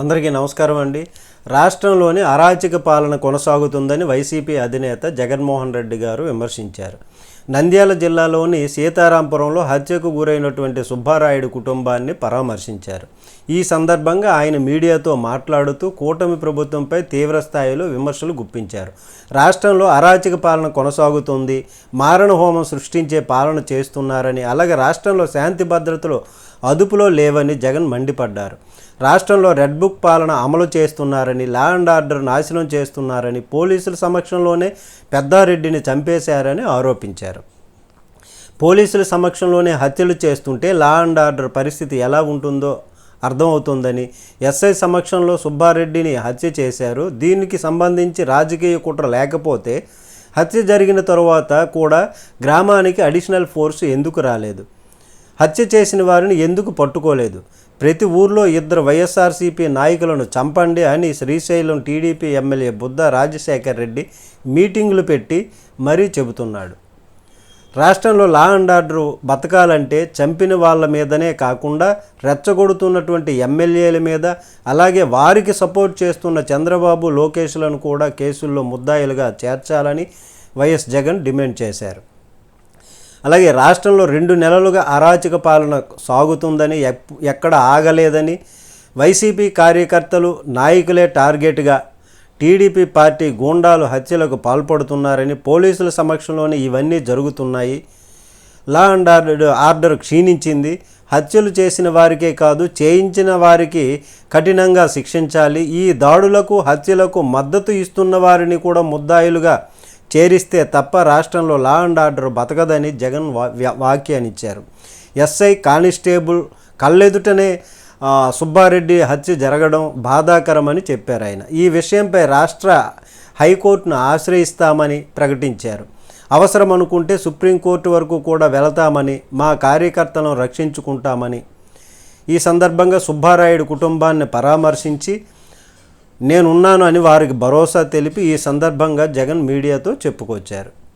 అందరికీ నమస్కారం అండి. రాష్ట్రంలోని అరాచక పాలన కొనసాగుతుందని వైసీపీ అధినేత జగన్మోహన్ రెడ్డి గారు విమర్శించారు. నంద్యాల జిల్లాలోని సీతారాంపురంలో హత్యకు గురైనటువంటి సుబ్బారాయుడు కుటుంబాన్ని పరామర్శించారు. ఈ సందర్భంగా ఆయన మీడియాతో మాట్లాడుతూ కూటమి ప్రభుత్వంపై తీవ్రస్థాయిలో విమర్శలు గుప్పించారు. రాష్ట్రంలో అరాచక పాలన కొనసాగుతుంది. మారణ హోమం సృష్టించే పాలన చేస్తున్నారని అలాగే రాష్ట్రంలో శాంతి భద్రతలు అదుపులో లేవని జగన్ మండిపడ్డారు. రాష్ట్రంలో రెడ్ బుక్ పాలన అమలు చేస్తున్నారని లా అండ్ ఆర్డర్ నాశనం చేస్తున్నారని పోలీసుల సమక్షంలోనే పెద్దారెడ్డిని చంపేశారని ఆరోపించారు. పోలీసుల సమక్షంలోనే హత్యలు చేస్తుంటే లా అండ్ ఆర్డర్ పరిస్థితి ఎలా ఉంటుందో అర్థమవుతుందని ఎస్ఐ సమక్షంలో సుబ్బారెడ్డిని హత్య చేశారు. దీనికి సంబంధించి రాజకీయ కుట్ర లేకపోతే హత్య జరిగిన తరువాత కూడా గ్రామానికి అడిషనల్ ఫోర్స్ ఎందుకు రాలేదు? హత్య చేసిన వారిని ఎందుకు పట్టుకోలేదు? ప్రతి ఊర్లో ఇద్దరు వైఎస్ఆర్సీపీ నాయకులను చంపండి అని శ్రీశైలం టీడీపీ ఎమ్మెల్యే బుద్ధ రాజశేఖర్ రెడ్డి మీటింగులు పెట్టి మరీ చెబుతున్నాడు. రాష్ట్రంలో లా అండ్ ఆర్డర్ బతకాలంటే చంపిన వాళ్ళ మీదనే కాకుండా రెచ్చగొడుతున్నటువంటి ఎమ్మెల్యేల మీద అలాగే వారికి సపోర్ట్ చేస్తున్న చంద్రబాబు లోకేష్లను కూడా కేసుల్లో ముద్దాయిలుగా చేర్చాలని వైఎస్ జగన్ డిమాండ్ చేశారు. అలాగే రాష్ట్రంలో రెండు నెలలుగా అరాచక పాలన సాగుతుందని ఎప్- ఎక్కడ ఆగలేదని వైసీపీ కార్యకర్తలు నాయకులే టార్గెట్గా టీడీపీ పార్టీ గూండాలు హత్యలకు పాల్పడుతున్నారని పోలీసుల సమక్షంలోనే ఇవన్నీ జరుగుతున్నాయి. లా అండ్ ఆర్డర్ ఆర్డర్ క్షీణించింది. హత్యలు చేసిన వారికే కాదు చేయించిన వారికి కఠినంగా శిక్షించాలి. ఈ దాడులకు హత్యలకు మద్దతు ఇస్తున్న వారిని కూడా ముద్దాయిలుగా చేరిస్తే తప్ప రాష్ట్రంలో లా అండ్ ఆర్డర్ బతకదని జగన్ వా- వ్య- ఎస్ఐ కానిస్టేబుల్ కళ్ళెదుటనే సుబ్బారెడ్డి హత్య జరగడం బాధాకరమని చెప్పారు ఆయన. ఈ విషయంపై రాష్ట్ర హైకోర్టును ఆశ్రయిస్తామని ప్రకటించారు. అవసరం అనుకుంటే సుప్రీంకోర్టు వరకు కూడా వెళతామని మా కార్యకర్తలను రక్షించుకుంటామని ఈ సందర్భంగా సుబ్బారాయుడు కుటుంబాన్ని పరామర్శించి నేనున్నాను అని వారికి భరోసా తెలిపి ఈ సందర్భంగా జగన్ మీడియాతో చెప్పుకొచ్చారు.